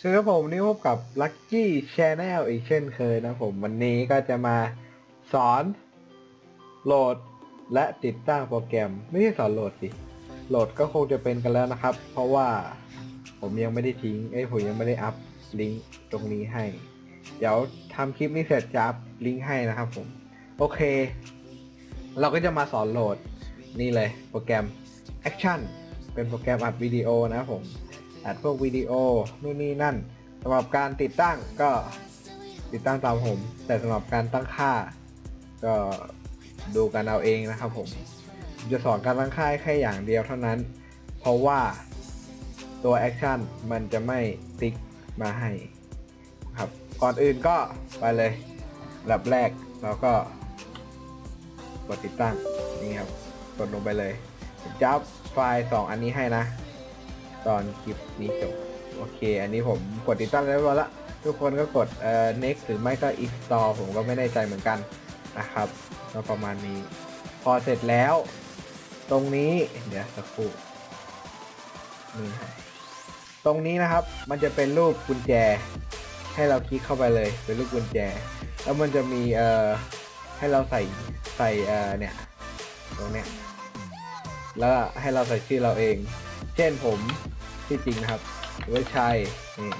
สวัสดีครับผมนนี่พบกับ Lucky Channel อีกเช่นเคยนะผมวันนี้ก็จะมาสอนโหลดและติดตั้งโปรแกรม ไม่ใช่สอนโหลดสิโหลดก็คงจะเป็นกันแล้วนะครับ เพราะว่าผมยังไม่ได้ทิ้งเอ้ยผมยังไม่ได้อัพลิงก์ตรงนี้ให้ เดี๋ยวทำคลิปนี้เสร็จจะอัพลิงก์ให้นะครับผม โอเค เราก็จะมาสอนโหลดนี่เลยโปรแกรม Action เป็นโปรแกรมอัดวิดีโอนะครับผม อัดพวกวิดีโอนู่นนี่นั่นสำหรับการติดตั้งก็ติดตั้งตามผม แต่สำหรับการตั้งค่า ก็ดูกันเอาเองนะครับผมจะสอนการตั้งค่าแค่อย่างเดียวเท่านั้น เพราะว่าตัวแอคชั่นมันจะไม่ติ๊กมาให้ครับก่อนอื่นก็ไปเลยระดับแรกเราก็กดติดตั้งนี่ครับกดลงไปเลยจะอัพไฟล์ 2 อันนี้ให้นะ ตอนคลิปนี้จบ โอเค อันนี้ผมกดติดตั้งเรียบร้อละ ทุกคนก็กดเอ่อ next หรือไม่ก็ install ผมก็ไม่แน่ใจเหมือนกันนะครับก็ประมาณนี้ พอเสร็จแล้ว ตรงนี้ เดี๋ยวสักครู่นี่ครับตรงนี้นะครับ มันจะเป็นรูปกุญแจ ให้เราคลิกเข้าไปเลย เป็นรูปกุญแจ แล้วมันจะมีเอ่อให้เราใส่ใส่เอ่อเนี่ย ตรงเนี้ยแล้วให้เราใส่ชื่อเราเอง เช่นผมที่จริงนะครับสุภาชัยนี่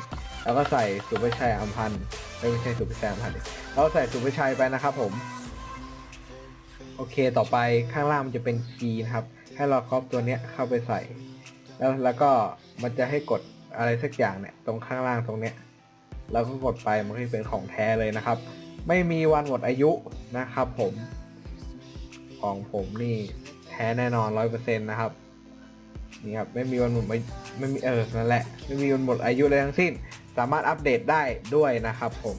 แล้วก็ใส่สุภาชัยอัมพันธ์ไม่ใช่สุภาชัยอัมพันธ์เราใส่สุภาชัยไปนะครับผม โอเคต่อไปข้างล่างมันจะเป็นคีย์นะครับ ให้เราครอปตัวเนี้ยเข้าไปใส่ แล้วแล้วก็มันจะให้กดอะไรสักอย่างเนี่ยตรงข้างล่างตรงเนี้ยเราก็กดไปมันก็จะเป็นของแท้เลยนะครับ ไม่มีวันหมดอายุนะครับ ผม ของผมนี่แท้แน่นอนร้อยเปอร์เซ็นต์นะครับ นี่ครับไม่มีวันหมดไม่ไม่มีเออนั่นแหละไม่มีวันหมดอายุเลยทั้งสิ้น สามารถอัปเดตได้ด้วยนะครับผม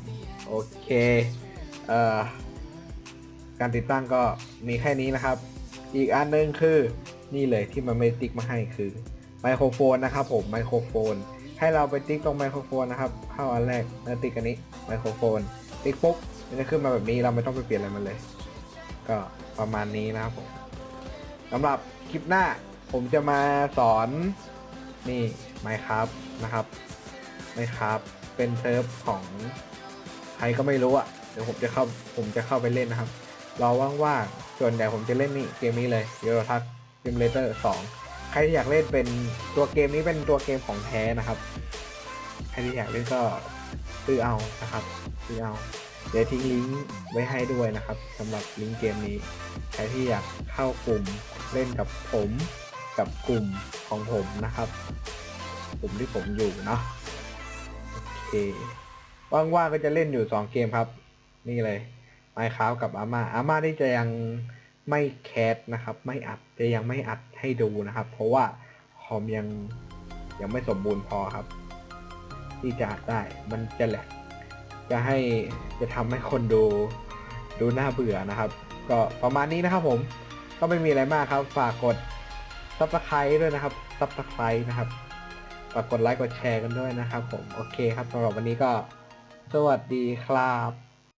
โอเคเอ่อการติดตั้งก็มีแค่นี้นะครับ อีกอันหนึงคือนี่เลยที่มันไม่ติ๊กมาให้คือไมโครโฟนนะครับผมไมโครโฟน ให้เราไปติ๊กตรงไมโครโฟนนะครับเข้าอันแรกแล้วติ๊กอันนี้ไมโครโฟน ติ๊กปุ๊บมันจะขึ้นมาแบบนี้เราไม่ต้องไปเปลี่ยนอะไรมันเลย ก็ประมาณนี้นะครับผมสำหรับคลิปหน้า ผมจะมาสอนนี่ Minecraft นะครับ Minecraft เป็นเซิร์ฟของใครก็ไม่รู้อะ่ะเดี๋ยวผมจะเข้าผมจะเข้าไปเล่นนะครับรอว่างๆส่วนใหญ่ผมจะเล่นนี่เกมนี้เลย Euro Truck Simulator 2ใครที่อยากเล่นเป็นตัวเกมนี้เป็นตัวเกมของแท้นะครับใครที่อยากเล่นก็ซื้อเอานะครับซื้อเอาเดี๋ยวทิ้งลิงก์ไว้ให้ด้วยนะครับสำหรับลิงก์เกมนี้ ใครที่อยากเข้ากลุ่มเล่นกับผม กับกลุ่มของผมนะครับกลุ่มที่ผมอยู่เนาะโอเคว่างๆก็จะเล่นอยู่2เกมครับ นี่เลย Minecraft กับอาม่าอาม่าที่จะยังไม่แคสนะครับ ไม่อัดจะยังไม่อัดให้ดูนะครับ เพราะว่าคอมยังยังไม่สมบูรณ์พอครับ ที่จะอัดได้มันจะแหลกจะให้จะทำให้คนดูดูน่าเบื่อนะครับ ก็ประมาณนี้นะครับผมก็ไม่มีอะไรมากครับ ฝากกด ซับสไครต์ด้วยนะครับซับสไครต์นะครับฝากกดไลค์กดแชร์กันด้วยนะครับ ผมโอเคครับสำหรับวันนี้ก็ สวัสดีครับ